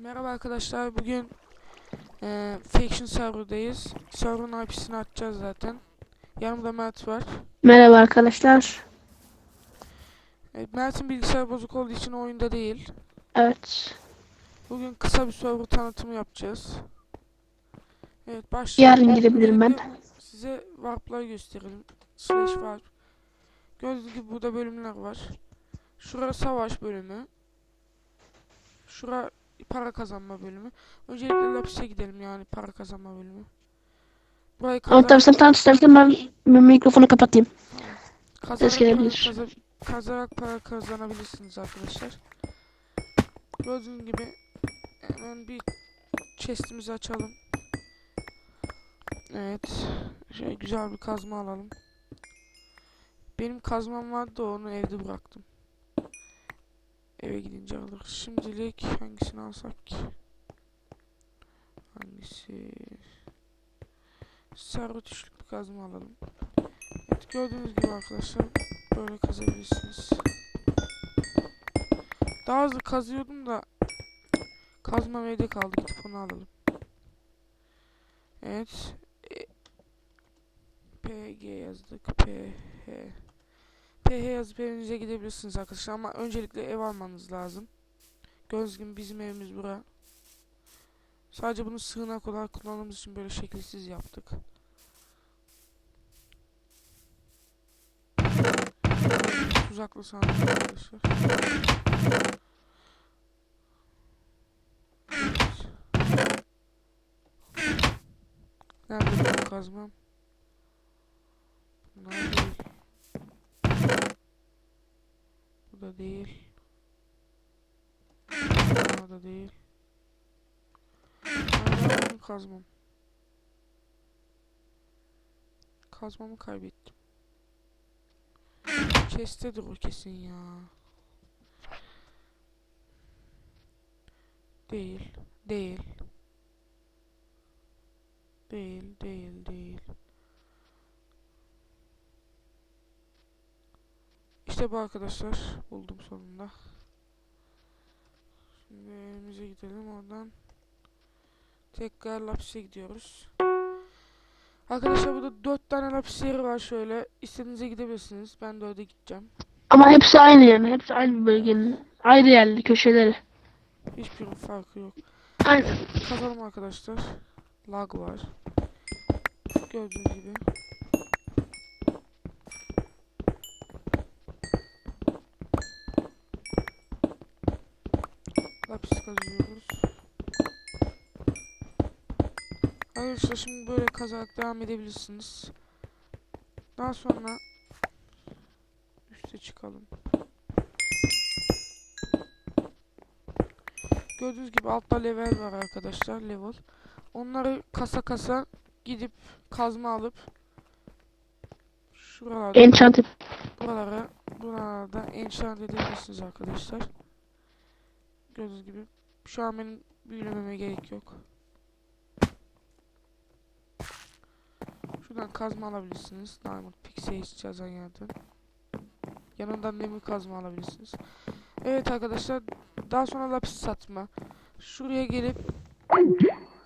Merhaba arkadaşlar. Bugün eee Faction serverdayız. Server'ın IP'sini açacağız zaten. Yanımda Mert var. Merhaba arkadaşlar. Evet, Mert'in bilgisayar bozuk olduğu için oyunda değil. Evet. Bugün kısa bir server tanıtımı yapacağız. Evet başlayalım. Yarın girebilirim ben. Size warp'ları gösterelim. Slash warp. Gördüğünüz gibi burada bölümler var. Şura savaş bölümü. Şura para kazanma bölümü. Öncelikle Lapis'e gidelim yani para kazanma bölümü. Burayı Ama tabii sen tanıt istersen ben ben mikrofonu kapatayım. Kazarak Ses para, gelebilir. kaza- kazarak para kazanabilirsiniz arkadaşlar. Gördüğünüz gibi hemen bir chestimizi açalım. Evet. Şöyle güzel bir kazma alalım. Benim kazmam vardı onu evde bıraktım. Eve gidince alırız. Şimdilik hangisini alsak ki? Hangisi? Tuşluk bir kazma alalım. Evet gördüğünüz gibi arkadaşlar böyle kazabilirsiniz. Daha hızlı kazıyordum da kazmam evde kaldı gidip onu alalım. Evet. E, PG yazdık. PH. PH yazıp evinize gidebilirsiniz arkadaşlar ama öncelikle ev almanız lazım. Gördüğünüz gibi bizim evimiz bura. Sadece bunu sığınak olarak kullandığımız için böyle şekilsiz yaptık. Tuzaklı sandım arkadaşlar. Nerede benim kazmam? Bunlar değil. Bu da değil. Bu da değil. Benim kazmam? Kazmamı kaybettim. Chest'tedir o kesin ya. Değil. Değil. Değil, değil, değil. İşte bu arkadaşlar. Buldum sonunda. Şimdi evimize gidelim oradan. Tekrar lapise gidiyoruz. Arkadaşlar burada 4 tane lapis yeri var şöyle. İstediğinize gidebilirsiniz. Ben 4'e gideceğim. Ama hepsi aynı yani. Hepsi aynı bölgenin. Ayrı yerli köşeleri. Hiçbir farkı yok. Aynen. Kazalım arkadaşlar. Lag var. Gördüğünüz gibi. Lapis kazıyoruz. Arkadaşlar şimdi böyle kazarak devam edebilirsiniz. Daha sonra üste çıkalım. Gördüğünüz gibi altta level var arkadaşlar level. Onları kasa kasa gidip kazma alıp şuralarda Enchant buralara buralarda enchant edebilirsiniz arkadaşlar. Gördüğünüz gibi şu an benim büyülememe gerek yok. Şuradan kazma alabilirsiniz. Diamond Pixie yazan yerden. Yanından demir kazma alabilirsiniz. Evet arkadaşlar daha sonra lapis satma. Şuraya gelip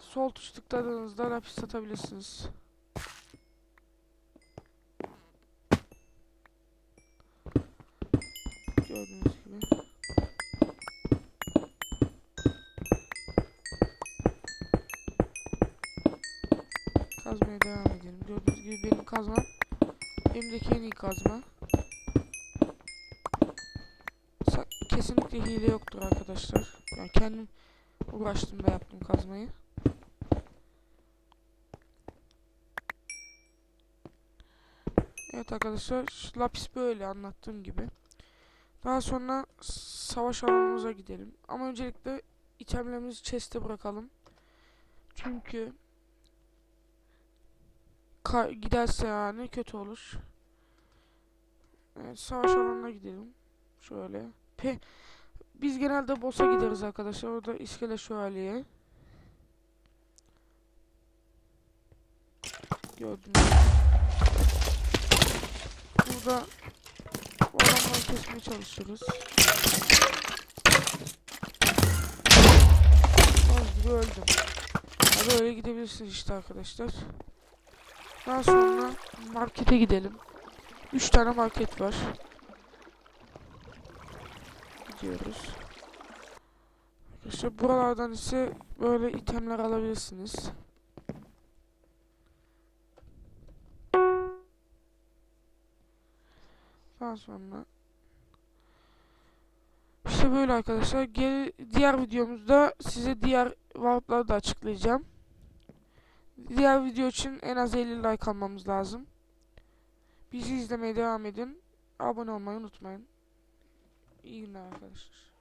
sol tuş tıkladığınızda lapis satabilirsiniz. Kazmaya devam edelim. Gördüğünüz gibi benim kazmam elimdeki en iyi kazma. Sa- kesinlikle hile yoktur arkadaşlar. Yani kendim uğraştım da yaptım kazmayı. Evet arkadaşlar lapis böyle anlattığım gibi. Daha sonra savaş alanımıza gidelim. Ama öncelikle itemlerimizi chest'e bırakalım. Çünkü giderse yani kötü olur. Evet, savaş alanına gidelim. Şöyle. Pe Biz genelde boss'a gideriz arkadaşlar. Orada iskele şövalye. Gördüğünüz gibi. Burada bu adamları kesmeye çalışırız. gibi öldüm. Böyle gidebilirsiniz işte arkadaşlar. Daha sonra markete gidelim. 3 tane market var. Gidiyoruz. Arkadaşlar buralardan ise böyle itemler alabilirsiniz. Daha sonra işte böyle arkadaşlar. Geri, diğer videomuzda size diğer warp'ları da açıklayacağım. Diğer video için en az 50 like almamız lazım. Bizi izlemeye devam edin. Abone olmayı unutmayın. İyi günler arkadaşlar.